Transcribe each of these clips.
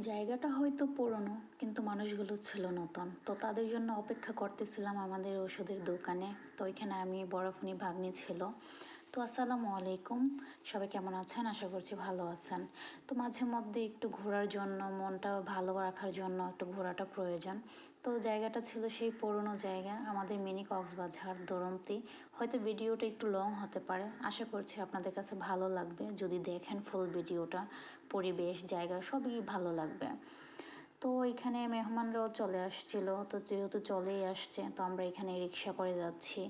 জায়গাটা হয়তো পুরনো, কিন্তু মানুষগুলো ছিল নতুন। তো তাদের জন্য অপেক্ষা করতেছিলাম আমাদের ওষুধের দোকানে। তো ওইখানে আমি বরফনি ভাগ্নি ছিল। তো আসসালামু আলাইকুম। সবাই কেমন আছেন? আশা করছি ভালো আছেন। তো মাঝে মধ্যে একটু ঘোরার জন্য, মনটা ভালো রাখার জন্য একটু ঘোরাটা প্রয়োজন। তো জায়গাটা ছিল সেই পুরনো জায়গা, আমাদের মিনি কক্সবাজার, দরন্তি। হয়তো ভিডিওটা একটু লং হতে পারে। আশা করছি আপনাদের কাছে ভালো লাগবে। যদি দেখেন ফুল ভিডিওটা, পরিবেশ, জায়গা, সবই ভালো লাগবে। তো এখানে মেহমানরাও চলে আসছিল। তো যেহেতু চলেই আসছে, তো আমরা এখানে রিক্সা করে যাচ্ছি।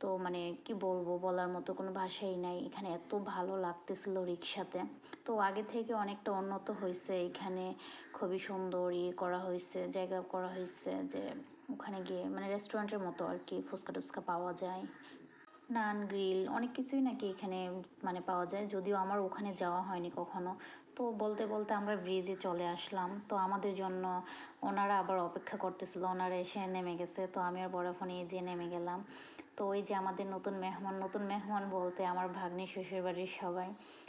তো মানে কি বলব বলার মতো কোনো ভাষাই নাই। এখানে এত ভালো লাগতেছিল রিক্সাতে তো আগে থেকে অনেকটা উন্নত হয়েছে এখানে খুবই সুন্দর ইয়ে করা হয়েছে জায়গা করা হয়েছে যে ওখানে গিয়ে মানে রেস্টুরেন্টের মতো আর কি ফুচকা টুচকা পাওয়া যায়। নান, গ্রিল অনেক কিছুই নাকি এখানে মানে পাওয়া যায়। যদিও আমার ওখানে যাওয়া হয়নি কখনো। তো বলতে বলতে আমরা ব্রিজে চলে আসলাম। তো আমাদের জন্য ওনারা আবার অপেক্ষা করতেছিল। ওনারা এসে নেমে গেছে। তো আমি আর বড় ফোনে যে নেমে গেলাম। তো ওই যে আমাদের নতুন মেহমান নতুন মেহমান বলতে আমার ভাগ্নি শ্বশুর বাড়ির সবাই।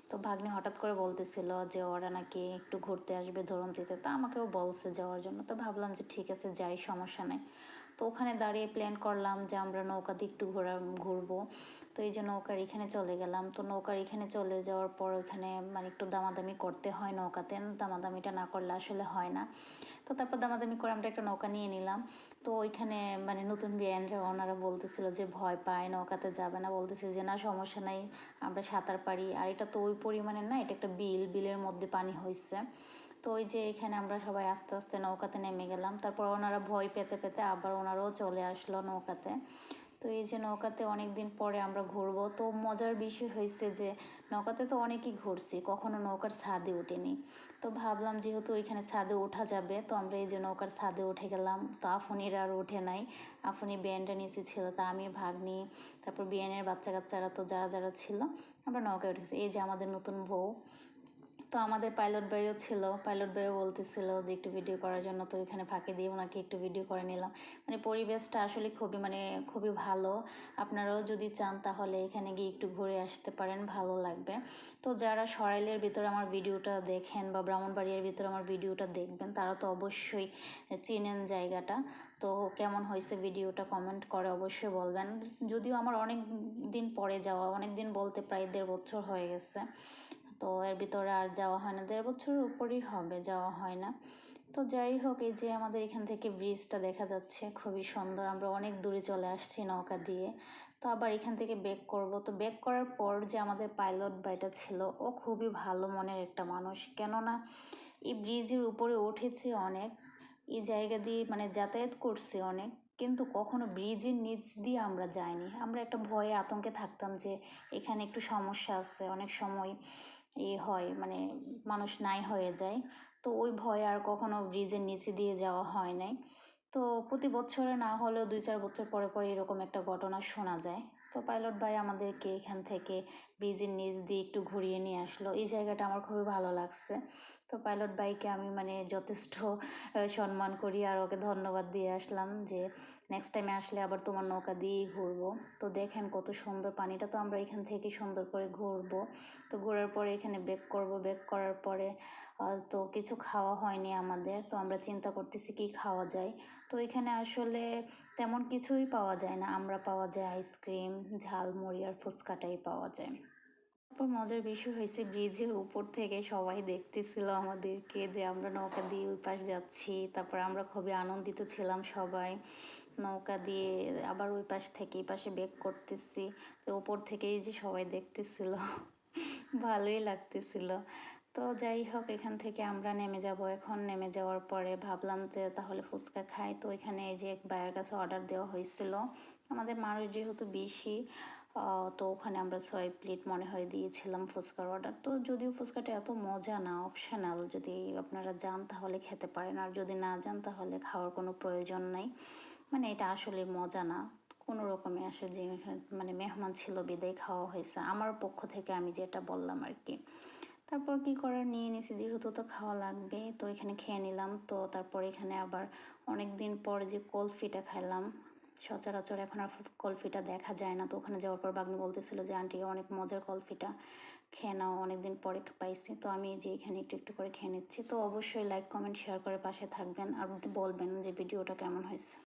তো ভাগ্নি হঠাৎ করে বলতেছিল যে ওরা নাকি একটু ঘুরতে আসবে ধরুন ধরন্তিতে তা আমাকেও বলছে যাওয়ার জন্য। তো ভাবলাম যে ঠিক আছে, যাই, সমস্যা নেই। তো ওখানে দাঁড়িয়ে প্ল্যান করলাম যে আমরা নৌকাতে একটু ঘোরা, ঘুরবো। তো এই যে নৌকার এখানে চলে গেলাম। তো নৌকার এখানে চলে যাওয়ার পর ওখানে মানে একটু দামাদামি করতে হয় নৌকাতে। দামাদামিটা না করলে আসলে হয় না। তো তারপর দামাদামি করে আমরা একটা নৌকা নিয়ে নিলাম। তো ওইখানে মানে নতুন বিয়ানরা ওনারা বলতেছিল যে ভয় পায়, নৌকাতে যাবে না। বলতেছে যে না, সমস্যা নাই, আমরা সাঁতার পারি। আর এটা তো ওই পরিমাণের না, এটা একটা বিল, বিলের মধ্যে পানি হয়েছে তো ওই যে এখানে আমরা সবাই আস্তে আস্তে নৌকাতে নেমে গেলাম। তারপর ওনারা ভয় পেতে পেতে আবার ওনারাও চলে আসলো নৌকাতে। তো এই যে নৌকাতে অনেক দিন পরে আমরা ঘুরবো, তো মজার বিষয় হয়েছে যে নৌকাতে তো অনেকই ঘুরছি, কখনো নৌকার ছাদে উঠিনি। তো ভাবলাম যেহেতু ওইখানে ছাদে ওঠা যাবে, তো আমরা এই যে নৌকার ছাদে উঠে গেলাম। তো আফনির আর ওঠে নাই। আফনি বিয়ানটা নিচে ছিল, তা আমি ভাগ্নি, তারপর বিয়ানের বাচ্চা কাচ্চারা তো যারা যারা ছিল, আমরা নৌকায় উঠেছি। এই যে আমাদের নতুন বউ তো আমাদের পাইলট ভাইও ছিল। পাইলট ভাইও বলতেছিল যে একটু ভিডিও করার জন্য তো এখানে ফাঁকে দিয়ে ওনাকে একটু ভিডিও করে নিলাম। মানে পরিবেশটা আসলে খুবই মানে খুবই ভালো। আপনারাও যদি চান তাহলে এখানে গিয়ে একটু ঘুরে আসতে পারেন, ভালো লাগবে। তো যারা সরাইলের ভিতরে আমার ভিডিওটা দেখেন বা ব্রাহ্মণবাড়িয়ার ভিতরে আমার ভিডিওটা দেখবেন, তারা তো অবশ্যই চেনেন জায়গাটা। তো কেমন হয়েছে ভিডিওটা কমেন্ট করে অবশ্যই বলবেন। যদিও আমার অনেক দিন পরে যাওয়া, অনেক দিন বলতে প্রায় দেড় বছর হয়ে গেছে। তো এর ভিতরে আর যাওয়া হয় না। দেড় বছরের উপরই হবে, যাওয়া হয় না। তো যাই হোক, এই যে আমাদের এখান থেকে ব্রিজটা দেখা যাচ্ছে, খুবই সুন্দর। আমরা অনেক দূরে চলে আসছি নৌকা দিয়ে। তো আবার এখান থেকে ব্যাক করব। তো ব্যাক করার পর যে আমাদের পাইলট বাইটা ছিল, ও খুবই ভালো মনের একটা মানুষ। কেননা, এই ব্রিজের উপরে উঠেছে অনেক, এই জায়গা দিয়ে মানে যাতায়াত করছে অনেক, কিন্তু কখনো ব্রিজের নিচ দিয়ে আমরা যাইনি। আমরা একটা ভয়ে আতঙ্কে থাকতাম যে এখানে একটু সমস্যা আছে, অনেক সময় এ হয় মানে মানুষ নাই হয়ে যায়। তো ওই ভয়ে আর কখনো ব্রিজের নিচে দিয়ে যাওয়া হয় নাই। তো প্রতি বছরে না হলেও দুই চার বছর পরে পরে এরকম একটা ঘটনা শোনা যায়। তো পাইলট ভাই আমাদেরকে এখান থেকে ব্রিজের নিচ দিয়ে একটু ঘুরিয়ে নিয়ে আসলো। এই জায়গাটা আমার খুবই ভালো লাগছে। তো পাইলট ভাইকে আমি মানে যথেষ্ট সম্মান করি আর ওকে ধন্যবাদ দিয়ে আসলাম যে নেক্সট টাইমে আসলে আবার তোমার নৌকা দিয়েই ঘুরবো। তো দেখেন কত সুন্দর পানিটা। তো আমরা এখান থেকে সুন্দর করে ঘুরবো। তো ঘোরার পরে এখানে বেক করব। বেক করার পরে তো কিছু খাওয়া হয়নি আমাদের। তো আমরা চিন্তা করতেছি কি খাওয়া যায়। তো এখানে আসলে তেমন কিছুই পাওয়া যায় না। আমরা পাওয়া যায় আইসক্রিম ঝালমুড়ি আর ফুচকাটাই পাওয়া যায়। তারপর মজার বিষয় হয়েছে ব্রিজের উপর থেকে সবাই দেখতেছিল আমাদেরকে যে আমরা নৌকা দিয়ে ওই পাশ যাচ্ছি। তারপর আমরা খুবই আনন্দিত ছিলাম সবাই। নৌকা দিয়ে আবার ওই পাশ থেকে এই পাশে বেক করতেছি। তো ওপর থেকেই যে সবাই দেখতেছিল, ভালোই লাগতেছিল। তো যাই হোক, এখান থেকে আমরা নেমে যাব। এখন নেমে যাওয়ার পরে ভাবলাম যে তাহলে ফুচকা খাই। তো এখানে এই যে এক ভাইয়ের কাছে অর্ডার দেওয়া হয়েছিল। আমাদের মানুষ যেহেতু বেশি তো ওখানে আমরা ছয় প্লেট মনে হয় দিয়েছিলাম ফুচকার অর্ডার তো যদিও ফুচকাটা এত মজা না অপশানাল যদি আপনারা যান তাহলে খেতে পারেন। আর যদি না যান তাহলে খাওয়ার কোনো প্রয়োজন নাই। মানে এটা আসলে মজা না। কোনো রকমে আসে যে মানে মেহমান ছিল, বিদায় খাওয়া হয়েছে। আমার পক্ষ থেকে আমি যেটা বললাম আর কি। তারপর কি করার? নিয়ে নিছি, যেহেতু তো খাওয়া লাগবে, তো এখানে খেয়ে নিলাম। তো তারপর এখানে আবার অনেক দিন পর যে কলফিটা খাইলাম সচরাচর এখন আর কলফিটা দেখা যায় না। তো ওখানে যাওয়ার পর বাগনি বলতেছিল যে, আন্টি, অনেক মজার কলফিটা খেয়ে নাও, অনেকদিন পরে পাইছি। তো আমি যে এখানে একটু একটু করে খেয়ে নিচ্ছি। তো অবশ্যই লাইক কমেন্ট শেয়ার করে পাশে থাকবেন। আর বলবেন যে, ভিডিওটা কেমন হয়েছে?